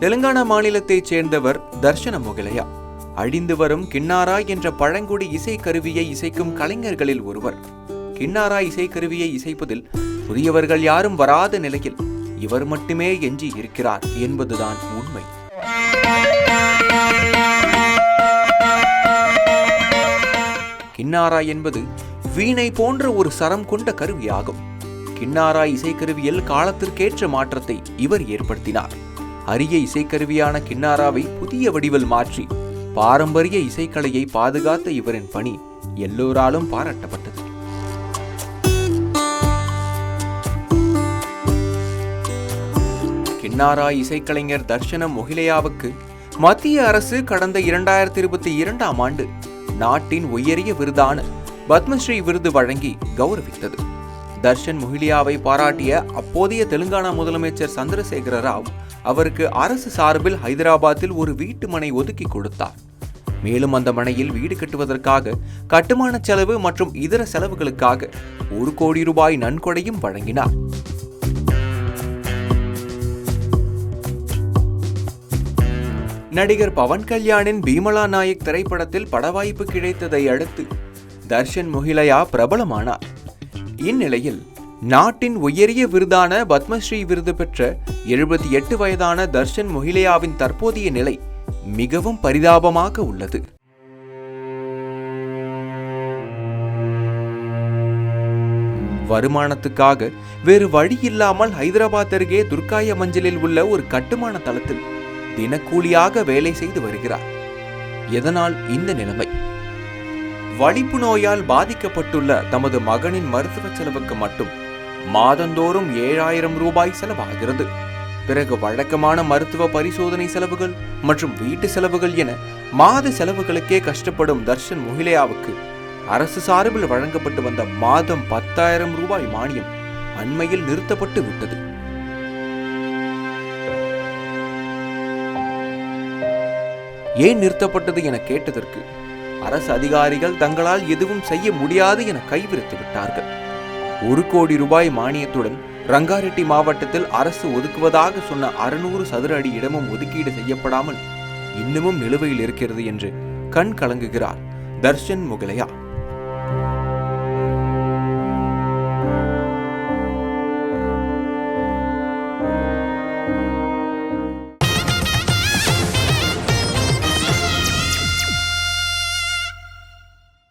தெலுங்கானா மாநிலத்தைச் சேர்ந்தவர் தர்ஷன முகலையா. அழிந்து வரும் கின்னாரா என்ற பழங்குடி இசைக்கருவியை இசைக்கும் கலைஞர்களில் ஒருவர். கின்னாரா இசைக்கருவியை இசைப்பதில் புதியவர்கள் யாரும் வராத நிலையில் இவர் மட்டுமே எஞ்சி இருக்கிறார் என்பதுதான் உண்மை. கின்னாரா என்பது வீணை போன்ற ஒரு சரம் கொண்ட கருவியாகும். கின்னாரா இசைக்கருவியில் காலத்திற்கேற்ற மாற்றத்தை இவர் ஏற்படுத்தினார். அரிய இசைக்கருவியான கின்னாராவை புதிய வடிவில் மாற்றி பாரம்பரிய இசைக்கலையை பாதுகாத்த இவரின் பணி எல்லோராலும் பாராட்டப்பட்டது. கின்னாரா இசைக்கலைஞர் தர்ஷனம் மொஹிலையாவுக்கு மத்திய அரசு கடந்த இரண்டாயிரத்தி இருபத்தி இரண்டாம் ஆண்டு நாட்டின் உயரிய விருதான பத்மஸ்ரீ விருது வழங்கி கௌரவித்தது. தர்ஷன் மொஹிலியாவை பாராட்டிய அப்போதைய தெலுங்கானா முதலமைச்சர் சந்திரசேகர ராவ் அவருக்கு அரசு சார்பில் ஹைதராபாத்தில் ஒரு வீட்டு மனை ஒதுக்கி கொடுத்தார். மேலும் அந்த மனையில் வீடு கட்டுவதற்காக கட்டுமான செலவு மற்றும் இதர செலவுகளுக்காக ஒரு கோடி ரூபாய் நன்கொடையும் வழங்கினார். நடிகர் பவன் கல்யாணின் பீமலா நாயக் திரைப்படத்தில் படவாய்ப்பு கிடைத்ததை அடுத்து தர்ஷன் முகிலையா பிரபலமானார். இந்நிலையில் நாட்டின் உயரிய விருதான பத்மஸ்ரீ விருது பெற்ற எழுபத்தி எட்டு வயதான தர்ஷன் மொஹிலையாவின் தற்போதைய நிலை மிகவும் பரிதாபமாக உள்ளது. வருமானத்துக்காக வேறு வழி இல்லாமல் ஹைதராபாத் அருகே துர்காய மஞ்சளில் உள்ள ஒரு கட்டுமான தளத்தில் தினக்கூலியாக வேலை செய்து வருகிறார். எதனால் இந்த நிலைமை? வலிப்பு நோயால் பாதிக்கப்பட்டுள்ள தமது மகனின் மருத்துவ செலவுக்கு மட்டும் மாதந்தோறும் ஏழாயிரம் ரூபாய் செலவாகிறது. பிறகு வழக்கமான மருத்துவ பரிசோதனை செலவுகள் மற்றும் வீட்டு செலவுகள் என மாத செலவுகளுக்கே கஷ்டப்படும் தர்ஷன் முகிலையாவுக்கு அரசு சார்பில் வழங்கப்பட்டு வந்த மாதம் பத்தாயிரம் ரூபாய் மானியம் அண்மையில் நிறுத்தப்பட்டு விட்டது. ஏன் நிறுத்தப்பட்டது என கேட்டதற்கு அரசு அதிகாரிகள் தங்களால் எதுவும் செய்ய முடியாது என கைவிரித்து விட்டார்கள். ஒரு கோடி ரூபாய் மானியத்துடன் ரங்காரெட்டி மாவட்டத்தில் அரசு ஒதுக்குவதாக சொன்ன அறுநூறு சதுர அடி இடமும் ஒதுக்கீடு செய்யப்படாமல் இன்னமும் நிலுவையில் இருக்கிறது என்று கண் கலங்குகிறார் தர்ஷன் முகலையா.